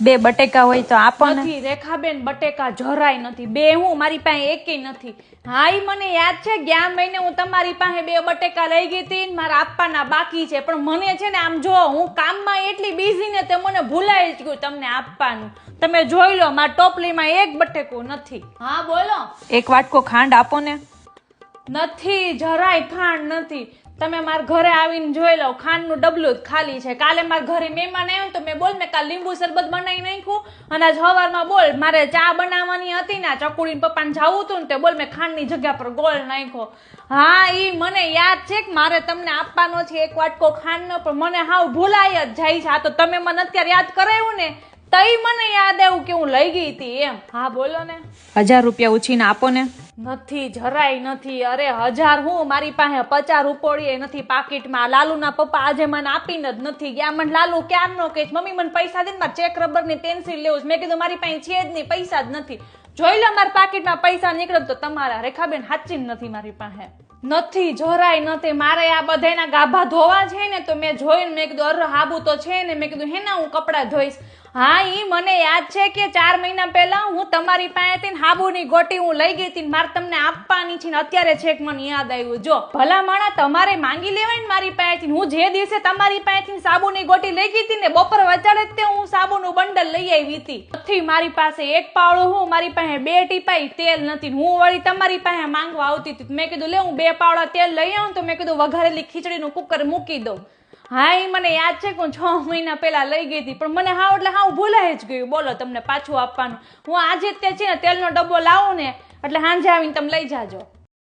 બે બટેકા હોય તો આપણને નથી રેખાબેન બટેકા જરાય નથી. બે હું મારી પાસે એકેય નથી. હા ઈ મને યાદ છે ગયા મહિને હું તમારી પાસે બે બટેકા લઈ ગઈ હતી ને મારા આપવાના બાકી છે. પણ મને છે ને આમ જો હું કામમાં એટલી બિઝી ને તે મને ભૂલાઈ જ ગયું તમને આપવાનું. તમે જોઈ લો મારા ટોપલીમાં એક બટેકું નથી. હા બોલો. એક વાટકો ખાંડ આપો ને. નથી જરાય ખાંડ નથી. તમે મારા ઘરે આવીને જોઈ લો, ખાંડનું ડબલું જ ખાલી છે. કાલે મારા ઘરે મહેમાન આવ્યો તો મેં બોલ, મેં કાલ લીંબુ શરબત બનાવી નાખ્યું. અને આજ સવારમાં બોલ, મારે ચા બનાવવાની હતી ને, આ ચકુડીને પપ્પાને જવું હતું ને, તે બોલ, મેં ખાંડની જગ્યા પર ગોળ નાખ્યો. હા એ મને યાદ છે કે મારે તમને આપવાનો છે એક વાટકો ખાંડનો, પણ મને હાવ ભૂલાય જ જાય છે. આ તો તમે મને અત્યારે યાદ કરાવ્યું ને તઈ મને યાદ આવ્યું કે હું લઈ ગઈ હતી એમ. હા બોલો ને. હજાર રૂપિયા ઉછીને આપો ને. નથી જરાય નથી. અરે હજાર હું? મારી પાસે પચાસ રૂપોળી નથી પાકીટમાં. લાલુના પપ્પા આજે મને આપીને જ નથી ગયા. મને લાલુ ક્યારનો કે મમ્મી મને પૈસા દે મારે ચેક રબરની પેન્સિલ લેવું છે. મેં કીધું મારી પાસે છે જ નહીં પૈસા જ નથી. જોઈ લો મારા પાકીટમાં પૈસા નીકળે તો તમારા રેખાબેન જ નથી મારી પાસે. નથી જરાય નથી. મારે આ બધાના ગાભા ધોવા છે ને તો મેં જોઈને મેં કીધું અરે હાબુ તો છે ને. મેં કીધું હેના હું કપડાં ધોઈશ. હા એ મને યાદ છે કે ચાર મહિના પહેલા હું તમારી પાસેથી હાબુની ગોટી હું લઈ ગઈ હતી મારે તમને આપવાની છે અત્યારે છેક મને યાદ આવ્યું. જો, ભલા માણા તમારે માંગી લેવાય ને મારી પાસેથી હું જે દિવસે તમારી પાસેથી સાબુની ગોટી લઈ ગઈ હતી ને બપોર વચાડે તે હું સાબુનું બંડલ લઈ આવી હતી. નથી મારી પાસે એક પાવડો હું, મારી પાસે બે ટીપાઈ તેલ નથી હું વળી તમારી પાસે માંગવા આવતી હતી. મેં કીધું, લે, હું બે પાવડા તેલ લઈ આવું તો મેં કીધું, વઘારેલી ખીચડીનું કુકર મૂકી દઉં. હા એ મને યાદ છે કે હું છ મહિના પહેલાં લઈ ગઈ હતી, પણ મને હાવ એટલે હાવ ભૂલાઈ જ ગયું. બોલો તમને પાછું આપવાનું. હું આજે જ તે છે ને તેલનો ડબ્બો લાવું ને, એટલે સાંજે આવીને તમે લઈ જાજો.